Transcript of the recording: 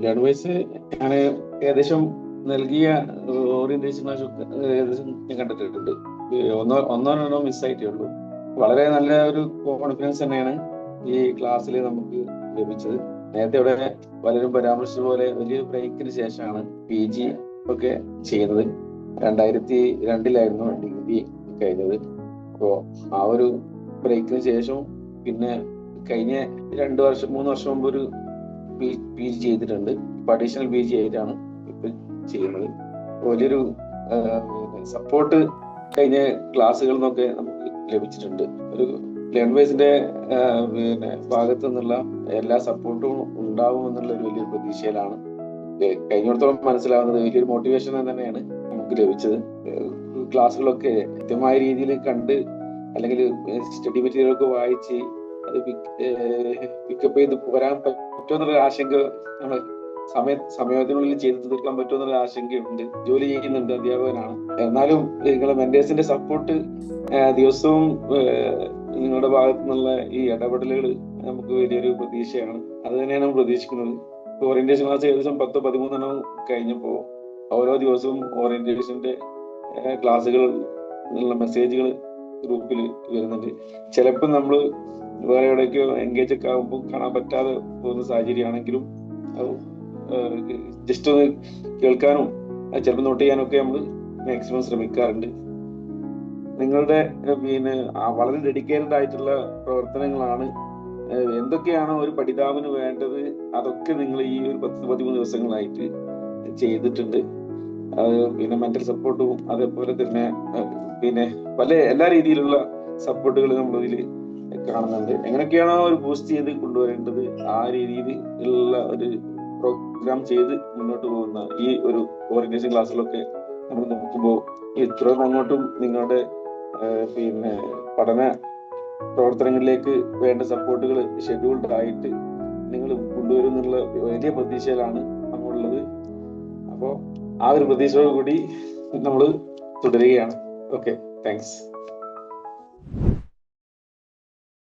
Learnwise ഞാൻ ഏകദേശം നൽകിയ ഓറിയന്റേഷൻ ഏകദേശം ഞാൻ കണ്ടിട്ടുണ്ട്. ഒന്നോ ഒന്നോ രണ്ടോ മിസ്സായിട്ടേ ഉള്ളൂ. വളരെ നല്ല ഒരു കോൺഫിഡൻസ് തന്നെയാണ് ഈ ക്ലാസ്സിൽ നമുക്ക് ലഭിച്ചത്. നേരത്തെ ഇവിടെ പലരും പരാമർശിച്ച പോലെ വലിയ ബ്രേക്കിന് ശേഷമാണ് പി ജി ഒക്കെ ചെയ്യുന്നത്. രണ്ടായിരത്തി രണ്ടിലായിരുന്നു ഡിഗ്രി കഴിഞ്ഞത്. അപ്പോ ആ ഒരു ബ്രേക്കിന് ശേഷം പിന്നെ കഴിഞ്ഞ രണ്ട് വർഷം മൂന്ന് വർഷം മുമ്പ് ഒരു പി ജി ചെയ്തിട്ടുണ്ട്. ഇപ്പൊ അഡീഷണൽ പി ജി ആയിട്ടാണ് ഇപ്പൊ ചെയ്യുന്നത്. വലിയൊരു സപ്പോർട്ട് കഴിഞ്ഞ ക്ലാസ്സുകളിൽ നിന്നൊക്കെ നമുക്ക് ലഭിച്ചിട്ടുണ്ട്. ഒരു ലേൺവേസിന്റെ പിന്നെ ഭാഗത്തു നിന്നുള്ള എല്ലാ സപ്പോർട്ടും ഉണ്ടാവും എന്നുള്ള ഒരു വലിയൊരു പ്രതീക്ഷയിലാണ്. കഴിഞ്ഞിടത്തോളം മനസ്സിലാവുന്നത് വലിയൊരു മോട്ടിവേഷൻ തന്നെയാണ് നമുക്ക് ലഭിച്ചത്. ക്ലാസ്സുകളൊക്കെ കൃത്യമായ രീതിയിൽ കണ്ട് അല്ലെങ്കിൽ സ്റ്റഡി മെറ്റീരിയൽ ഒക്കെ വായിച്ച് അത് പിക്കപ്പ് ചെയ്ത് വരാൻ പറ്റുമെന്നുള്ള ആശങ്ക നമ്മൾ സമയ സമയത്തിനുള്ളിൽ ചെയ്തു തീർക്കാൻ പറ്റുമെന്നുള്ള ആശങ്കയുണ്ട്. ജോലി ചെയ്യുന്നുണ്ട് അധ്യാപകനാണ്. എന്നാലും നിങ്ങളെ മെന്റേഴ്സിന്റെ സപ്പോർട്ട് ദിവസവും നിങ്ങളുടെ ഭാഗത്തു നിന്നുള്ള ഈ ഇടപെടലുകൾ നമുക്ക് വലിയൊരു പ്രതീക്ഷയാണ്. അത് തന്നെയാണ് നമ്മൾ പ്രതീക്ഷിക്കുന്നത്. ഓറിയന്റേഷൻ ക്ലാസ് ഏകദേശം പത്ത് പതിമൂന്നെണ്ണം കഴിഞ്ഞപ്പോൾ ഓരോ ദിവസവും ഓറിയന്റേഷന്റെ ക്ലാസ്സുകൾ മെസ്സേജുകൾ ഗ്രൂപ്പിൽ വരുന്നുണ്ട്. ചിലപ്പോൾ നമ്മൾ വേറെ എവിടേക്കോ എൻഗേജ് ഒക്കെ ആകുമ്പോൾ കാണാൻ പറ്റാതെ പോകുന്ന സാഹചര്യമാണെങ്കിലും ജസ്റ്റ് ഒന്ന് കേൾക്കാനും ചിലപ്പോൾ നോട്ട് ചെയ്യാനും ഒക്കെ നമ്മൾ മാക്സിമം ശ്രമിക്കാറുണ്ട്. നിങ്ങളുടെ പിന്നെ വളരെ ഡെഡിക്കേറ്റഡ് ആയിട്ടുള്ള പ്രവർത്തനങ്ങളാണ്. എന്തൊക്കെയാണോ ഒരു പഠിതാവിന് വേണ്ടത്? അതൊക്കെ നിങ്ങൾ ഈ ഒരു പത്ത് പതിമൂന്ന് ദിവസങ്ങളായിട്ട് ചെയ്തിട്ടുണ്ട്. പിന്നെ മെന്റൽ സപ്പോർട്ടും അതേപോലെ തന്നെ പിന്നെ പല എല്ലാ രീതിയിലുള്ള സപ്പോർട്ടുകൾ നമ്മളിതിൽ കാണുന്നുണ്ട്. എങ്ങനെയൊക്കെയാണോ ഒരു ബൂസ്റ്റ് ചെയ്ത് കൊണ്ടുവരേണ്ടത് ആ രീതിയിൽ ഉള്ള ഒരു പ്രോഗ്രാം ചെയ്ത് മുന്നോട്ട് പോകുന്ന ഈ ഒരു ഓറിയന്റേഷൻ ക്ലാസ്സിലൊക്കെ നമ്മൾ നോക്കുമ്പോൾ ഇത്ര അങ്ങോട്ടും നിങ്ങളുടെ പിന്നെ പഠന പ്രവർത്തനങ്ങളിലേക്ക് വേണ്ട സപ്പോർട്ടുകൾ ഷെഡ്യൂൾഡ് ആയിട്ട് നിങ്ങൾ കൊണ്ടുവരും എന്നുള്ള വലിയ പ്രതീക്ഷയിലാണ് നമ്മളുള്ളത്. അപ്പോൾ ആ ഒരു പ്രതീക്ഷയോട് കൂടി നമ്മൾ തുടരുകയാണ്. Okay thanks